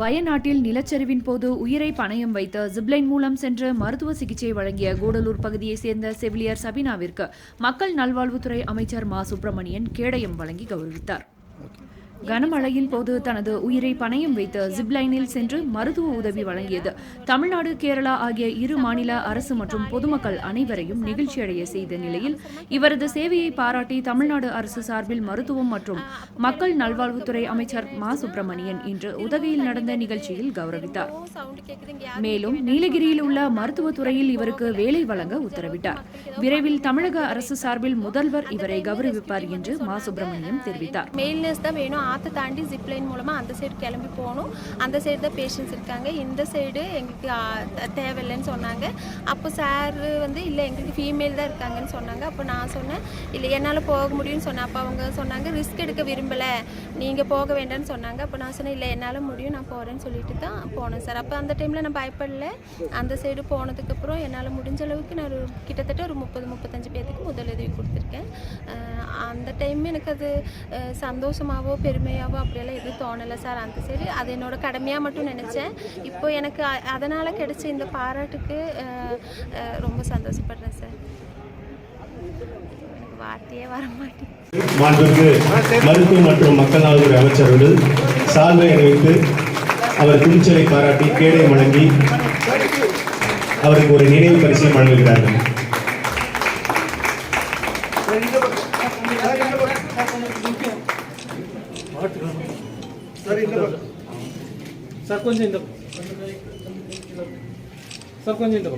வயநாட்டில் நிலச்சரிவின் போது உயிரை பணயம் வைத்த ஜிப்லைன் மூலம் சென்று மருத்துவ சிகிச்சை வழங்கிய கூடலூர் பகுதியைச் சேர்ந்த செவிலியர் சபினாவிற்கு மக்கள் நல்வாழ்வுத்துறை அமைச்சர் மா சுப்பிரமணியன் கேடயம் வழங்கி கௌரவித்தார். கனமழையின் போது தனது உயிரை பணயம் வைத்து ஜிப்லைனில் சென்று மருத்துவ உதவி வழங்கியது. தமிழ்நாடு கேரளா ஆகிய இரு மாநில அரசு மற்றும் பொதுமக்கள் அனைவரையும் நிகழ்ச்சியடைய செய்த நிலையில் இவரது சேவையை பாராட்டி தமிழ்நாடு அரசு சார்பில் மருத்துவம் மற்றும் மக்கள் நல்வாழ்வுத்துறை அமைச்சர் மா. சுப்பிரமணியன் இன்று உதகையில் நடந்த நிகழ்ச்சியில் கௌரவித்தார். மேலும் நீலகிரியில் உள்ள மருத்துவத்துறையில் இவருக்கு வேலை வழங்க உத்தரவிட்டார். விரைவில் தமிழக அரசு சார்பில் முதல்வர் இவரை கௌரவிப்பார் என்று மா. சுப்பிரமணியம் தெரிவித்தார். மெயில் ஆற்றை தாண்டி ஜிப்லைன் மூலமாக அந்த சைடு கிளம்பி போகணும். அந்த சைடு தான் பேஷண்ட்ஸ் இருக்காங்க. இந்த சைடு எங்களுக்கு தேவையில்லைன்னு சொன்னாங்க. அப்போ சார் வந்து இல்லை எங்களுக்கு ஃபீமேல் தான் இருக்காங்கன்னு சொன்னாங்க. அப்போ நான் சொன்னேன் இல்லை என்னால் போக முடியும்னு சொன்னேன். அப்போ அவங்க சொன்னாங்க ரிஸ்க் எடுக்க விரும்பலை. நீங்கள் போக வேண்டாம்னு சொன்னாங்க. அப்போ நான் சொன்னேன் இல்லை என்னால் முடியும். நான் போகிறேன்னு சொல்லிட்டு தான் போனேன் சார் அப்போ அந்த டைமில் நான் பயப்படல. அந்த சைடு போனதுக்கப்புறம் என்னால் முடிஞ்ச அளவுக்கு நான் ஒரு கிட்டத்தட்ட ஒரு முப்பது முப்பத்தஞ்சு பேர்த்துக்கு முதலுதவி கொடுத்துருக்கேன். அந்த டைம் எனக்கு அது சந்தோஷமாகவோ பெரு பெருமையாவோ அப்படியெல்லாம் எதுவும் தோணலை சார். அந்த சரி அது என்னோட கடமையாக மட்டும் நினச்சேன். இப்போ எனக்கு அதனால் கிடைச்ச இந்த பாராட்டுக்கு ரொம்ப சந்தோஷப்படுறேன் சார். எனக்கு வார்த்தையே வர மாட்டேங்குது. மருத்துவ மருத்துவம் மற்றும் மக்கள் நலத்துறை அமைச்சர்கள் சார்பை அறிவித்து அவர் துணிச்சலை பாராட்டி கேடை வழங்கி அவருக்கு ஒரு நினைவு பரிசை வழங்குகிறார்கள். సార్ కొంచెం ఇంత సార్ కొంచెం ఇంత